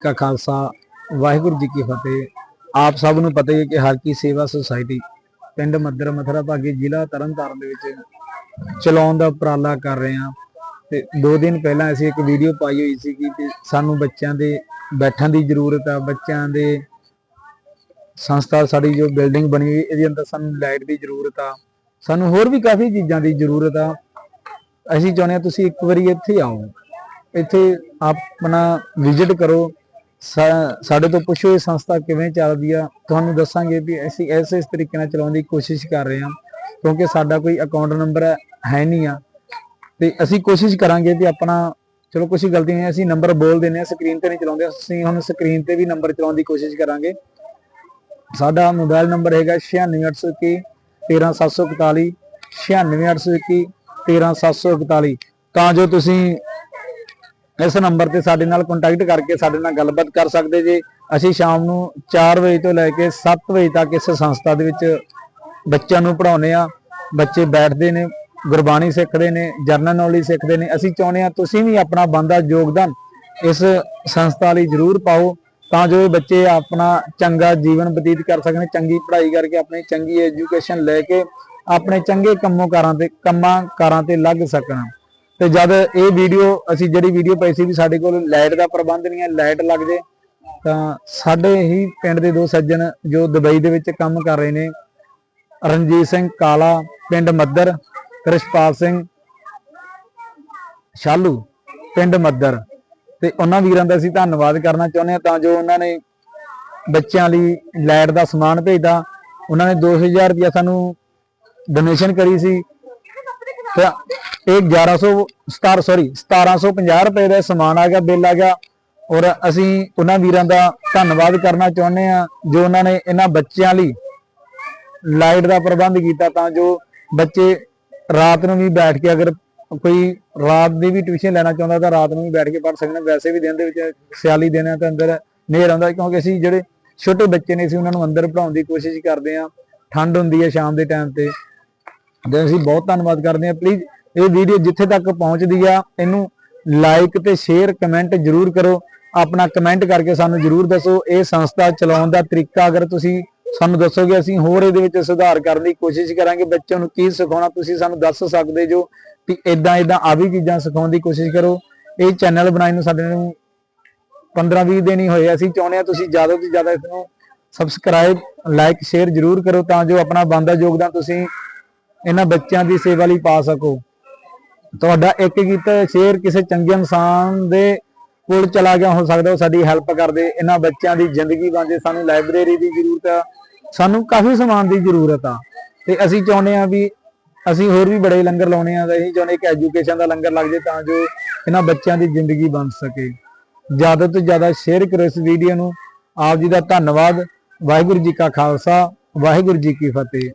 ਕਾ ਖਾਲਸਾ, ਵਾਹਿਗੁਰੂ ਜੀ ਕੀ ਫਤਿਹ। ਆਪ ਸਭ ਨੂੰ ਪਤਾ ਹੀ ਹੈ ਕਿ ਹਰ ਕੀ ਸੇਵਾ ਸੁਸਾਇਟੀ ਪਿੰਡ ਮੱਦਰ ਮਥਰਾ ਭਾਗੀ ਜ਼ਿਲ੍ਹਾ ਤਰਨਤਾਰਨ ਦੇ ਵਿੱਚ ਚਲਾਉਣ ਦਾ ਉਪਰਾਲਾ ਕਰ ਰਹੇ ਹਾਂ। ਤੇ ਦੋ ਦਿਨ ਪਹਿਲਾਂ ਅਸੀਂ ਇੱਕ ਵੀਡੀਓ ਪਾਈ ਹੋਈ ਸੀ ਕਿ ਸਾਨੂੰ ਬੱਚਿਆਂ ਦੇ ਬੈਠਣ ਦੀ ਜ਼ਰੂਰਤ ਆ, ਬੱਚਿਆਂ ਦੇ ਸੰਸਥਾ ਸਾਡੀ ਜੋ ਬਿਲਡਿੰਗ ਬਣੀ ਹੋਈ, ਇਹਦੇ ਅੰਦਰ ਸਾਨੂੰ ਲਾਈਟ ਦੀ ਜ਼ਰੂਰਤ ਆ, ਸਾਨੂੰ ਹੋਰ ਵੀ ਕਾਫੀ ਚੀਜ਼ਾਂ ਦੀ ਜ਼ਰੂਰਤ ਆ। ਅਸੀਂ ਚਾਹੁੰਦੇ ਹਾਂ ਤੁਸੀਂ ਇੱਕ ਵਾਰੀ ਇੱਥੇ ਆਓ। ਇੱਥੇ ਆਪਣਾ ਵਿਜ਼ਿਟ ਕਰੋ। ਸਾਡੇ ਤੋਂ ਪੁੱਛੋ ਇਹ ਸੰਸਥਾ ਕਿਵੇਂ ਚੱਲਦੀ ਆ। ਤੁਹਾਨੂੰ ਦੱਸਾਂਗੇ ਵੀ ਅਸੀਂ ਐਸੇ ਇਸ ਤਰੀਕੇ ਨਾਲ ਚਲਾਉਣ ਦੀ ਕੋਸ਼ਿਸ਼ ਕਰ ਰਹੇ ਹਾਂ, ਕਿਉਂਕਿ ਸਾਡਾ ਕੋਈ ਅਕਾਊਂਟ ਨੰਬਰ ਹੈ ਨਹੀਂ ਆ। ਤੇ ਅਸੀਂ ਕੋਸ਼ਿਸ਼ ਕਰਾਂਗੇ ਵੀ ਆਪਣਾ, ਚਲੋ ਕੁਝ ਗਲਤੀ ਨਹੀਂ, ਅਸੀਂ ਨੰਬਰ ਬੋਲ ਦਿੰਦੇ ਆ ਸਕਰੀਨ ਤੇ ਨਹੀਂ ਚਲਾਉਂਦੇ, ਅਸੀਂ ਹੁਣ ਸਕਰੀਨ ਤੇ ਵੀ ਨੰਬਰ ਚਲਾਉਣ ਦੀ ਕੋਸ਼ਿਸ਼ ਕਰਾਂਗੇ। ਸਾਡਾ ਮੋਬਾਈਲ ਨੰਬਰ ਹੈਗਾ 96821 13741 96821 13741 ਤਾਂ ਜੋ ਤੁਸੀਂ ਇਸ ਨੰਬਰ ਤੇ ਸਾਡੇ ਨਾਲ ਕੰਟੈਕਟ ਕਰਕੇ ਸਾਡੇ ਨਾਲ ਗੱਲਬਾਤ ਕਰ ਸਕਦੇ ਜੇ। ਅਸੀਂ ਸ਼ਾਮ ਨੂੰ 4 ਵਜੇ ਤੋਂ ਲੈ ਕੇ 7 ਵਜੇ ਤੱਕ ਇਸ ਸੰਸਥਾ ਦੇ ਵਿੱਚ ਬੱਚਿਆਂ ਨੂੰ ਪੜਾਉਨੇ ਆ ਬੱਚੇ ਬੈਠਦੇ ਨੇ, ਗੁਰਬਾਣੀ ਸਿੱਖਦੇ ਨੇ, ਜਰਨਲ ਨੌਲੇਜ ਸਿੱਖਦੇ ਨੇ। ਅਸੀਂ ਚਾਹੁੰਦੇ ਆ ਤੁਸੀਂ ਵੀ ਆਪਣਾ ਬੰਦਾ ਯੋਗਦਾਨ ਇਸ ਸੰਸਥਾ ਲਈ ਜ਼ਰੂਰ ਪਾਓ ਤਾਂ ਜੋ ਇਹ ਬੱਚੇ ਆਪਣਾ ਚੰਗਾ ਜੀਵਨ ਬਤੀਤ ਕਰ ਸਕਣ, ਚੰਗੀ ਪੜ੍ਹਾਈ ਕਰਕੇ ਆਪਣੀ ਚੰਗੀ ਐਜੂਕੇਸ਼ਨ ਲੈ ਕੇ ਆਪਣੇ ਚੰਗੇ ਕੰਮੋਂ ਕਾਰਾਂ ਤੇ, ਕੰਮਾਂ ਕਾਰਾਂ ਤੇ ਲੱਗ ਸਕਣ। ਤੇ ਜਦ ਇਹ ਵੀਡੀਓ ਅਸੀਂ ਜਿਹੜੀ ਵੀਡੀਓ ਪਾਈ ਸੀ ਵੀ ਸਾਡੇ ਕੋਲ ਲਾਈਟ ਦਾ ਪ੍ਰਬੰਧ ਨਹੀਂ ਹੈ ਲਾਈਟ ਲੱਗ ਜੇ ਤਾਂ ਸਾਡੇ ਹੀ ਪਿੰਡ ਦੇ ਦੋ ਸੱਜਣ ਜੋ ਦੁਬਈ ਦੇ ਵਿੱਚ ਕੰਮ ਕਰ ਰਹੇ ਨੇ ਰਣਜੀਤ ਸਿੰਘ ਕਾਲਾ ਪਿੰਡ ਮੱਦਰ ਕ੍ਰਿਸ਼ਪਾਲ ਸਿੰਘ ਸ਼ਾਲੂ ਪਿੰਡ ਮੱਦਰ ਤੇ ਉਹਨਾਂ ਵੀਰਾਂ ਦਾ ਅਸੀਂ ਧੰਨਵਾਦ ਕਰਨਾ ਚਾਹੁੰਦੇ ਹਾਂ ਤਾਂ ਜੋ ਉਹਨਾਂ ਨੇ ਬੱਚਿਆਂ ਲਈ ਲਾਈਟ ਦਾ ਸਮਾਨ ਭੇਜਦਾ। ਉਹਨਾਂ ਨੇ 2000 ਰੁਪਇਆ ਸਾਨੂੰ ਡੋਨੇਸ਼ਨ ਕਰੀ ਸੀ। ਤੇ ਇਹ 1100 ਸਤਾਰ ਸੌਰੀ 1750 ਰੁਪਏ ਦਾ ਸਮਾਨ ਆ ਗਿਆ, ਬਿੱਲ ਆ ਗਿਆ। ਔਰ ਅਸੀਂ ਉਹਨਾਂ ਵੀਰਾਂ ਦਾ ਧੰਨਵਾਦ ਕਰਨਾ ਚਾਹੁੰਦੇ ਆ ਜੋ ਉਹਨਾਂ ਨੇ ਇਹਨਾਂ ਬੱਚਿਆਂ ਲਈ ਲਾਈਟ ਦਾ ਪ੍ਰਬੰਧ ਕੀਤਾ ਤਾਂ ਜੋ ਬੱਚੇ ਰਾਤ ਨੂੰ ਵੀ ਬੈਠ ਕੇ ਅਗਰ ਕੋਈ ਰਾਤ ਦੀ ਵੀ ਟਿਊਸ਼ਨ ਲੈਣਾ ਚਾਹੁੰਦਾ ਤਾਂ ਰਾਤ ਨੂੰ ਵੀ ਬੈਠ ਕੇ ਪੜ੍ਹ ਸਕਣ। ਵੈਸੇ ਵੀ ਦਿਨ ਦੇ ਵਿੱਚ ਸਿਆਲੀ ਦਿਨ ਹੈ ਤਾਂ ਅੰਦਰ ਹਨੇਰ ਆਉਂਦਾ, ਕਿਉਂਕਿ ਅਸੀਂ ਜਿਹੜੇ ਛੋਟੇ ਬੱਚੇ ਨੇ ਅਸੀਂ ਉਹਨਾਂ ਨੂੰ ਅੰਦਰ ਪੜਾਉਣ ਦੀ ਕੋਸ਼ਿਸ਼ ਕਰਦੇ ਆ ਠੰਡ ਹੁੰਦੀ ਹੈ ਸ਼ਾਮ ਦੇ ਟਾਈਮ ਤੇ। ਤੇ ਅਸੀਂ ਬਹੁਤ ਧੰਨਵਾਦ ਕਰਦੇ ਹਾਂ। ਪਲੀਜ਼ ਇਹ ਵੀਡੀਓ ਜਿੱਥੇ ਤੱਕ ਪਹੁੰਚਦੀ ਆ, ਇਹਨੂੰ ਲਾਈਕ ਤੇ ਸ਼ੇਅਰ ਕਮੈਂਟ ਜਰੂਰ ਕਰੋ। ਆਪਣਾ ਕਮੈਂਟ ਕਰਕੇ ਸਾਨੂੰ ਜਰੂਰ ਦੱਸੋ, ਇਹ ਸੰਸਥਾ ਚਲਾਉਣ ਦਾ ਤਰੀਕਾ ਅਗਰ ਤੁਸੀਂ ਸਾਨੂੰ ਦੱਸੋਗੇ, ਅਸੀਂ ਹੋਰ ਇਹਦੇ ਵਿੱਚ ਸੁਧਾਰ ਕਰਨ ਦੀ ਕੋਸ਼ਿਸ਼ ਕਰਾਂਗੇ। ਬੱਚਿਆਂ ਨੂੰ ਕੀ ਸਿਖਾਉਣਾ, ਤੁਸੀਂ ਸਾਨੂੰ ਦੱਸ ਸਕਦੇ ਜੋ ਕਿ ਇਦਾਂ ਇਦਾਂ ਆ ਵੀ ਚੀਜ਼ਾਂ ਸਿਖਾਉਣ ਦੀ ਕੋਸ਼ਿਸ਼ ਕਰੋ। ਇਹ ਚੈਨਲ ਬਣਾਈ ਨੂੰ ਸਾਡੇ ਨੂੰ 15-20 ਦਿਨ ਹੀ ਹੋਏ, ਅਸੀਂ ਚਾਹੁੰਦੇ ਆ ਤੁਸੀਂ ਜ਼ਿਆਦਾ ਤੋਂ ਜ਼ਿਆਦਾ ਇਸ ਨੂੰ ਸਬਸਕ੍ਰਾਈਬ ਲਾਈਕ ਸ਼ੇਅਰ ਜਰੂਰ ਕਰੋ ਤਾਂ ਜੋ ਆਪਣਾ ਬੰਦਾ ਯੋਗਦਾਨ ਤੁਸੀਂ ਇਹਨਾਂ ਬੱਚਿਆਂ ਦੀ ਸੇਵਾ ਲਈ ਪਾ ਸਕੋ। ਤੁਹਾਡਾ ਇੱਕ ਕੀਤਾ ਸ਼ੇਅਰ ਕਿਸੇ ਚੰਗੇ ਇਨਸਾਨ ਦੇ ਕੋਲ ਚਲਾ ਗਿਆ ਹੋ ਸਕਦਾ, ਉਹ ਸਾਡੀ ਹੈਲਪ ਕਰਦੇ, ਇਹਨਾਂ ਬੱਚਿਆਂ ਦੀ ਜ਼ਿੰਦਗੀ ਬਣ ਸਾਨੂੰ ਲਾਇਬ੍ਰੇਰੀ ਦੀ ਜ਼ਰੂਰਤ ਆ, ਸਾਨੂੰ ਕਾਫੀ ਸਮਾਨ ਦੀ ਜ਼ਰੂਰਤ ਆ। ਤੇ ਅਸੀਂ ਚਾਹੁੰਦੇ ਆ ਵੀ ਅਸੀਂ ਹੋਰ ਵੀ ਬੜੇ ਲੰਗਰ ਲਾਉਣੇ ਆ, ਅਸੀਂ ਚਾਹੁੰਦੇ ਕਿ ਐਜੂਕੇਸ਼ਨ ਦਾ ਲੰਗਰ ਲੱਗ ਜੇ ਤਾਂ ਜੋ ਇਹਨਾਂ ਬੱਚਿਆਂ ਦੀ ਜ਼ਿੰਦਗੀ ਬਣ ਸਕੇ। ਜ਼ਿਆਦਾ ਤੋਂ ਜ਼ਿਆਦਾ ਸ਼ੇਅਰ ਕਰੋ ਇਸ ਵੀਡੀਓ ਨੂੰ। ਆਪ ਜੀ ਦਾ ਧੰਨਵਾਦ। ਵਾਹਿਗੁਰੂ ਜੀ ਕਾ ਖਾਲਸਾ, ਵਾਹਿਗੁਰੂ ਜੀ ਕੀ ਫਤਿਹ।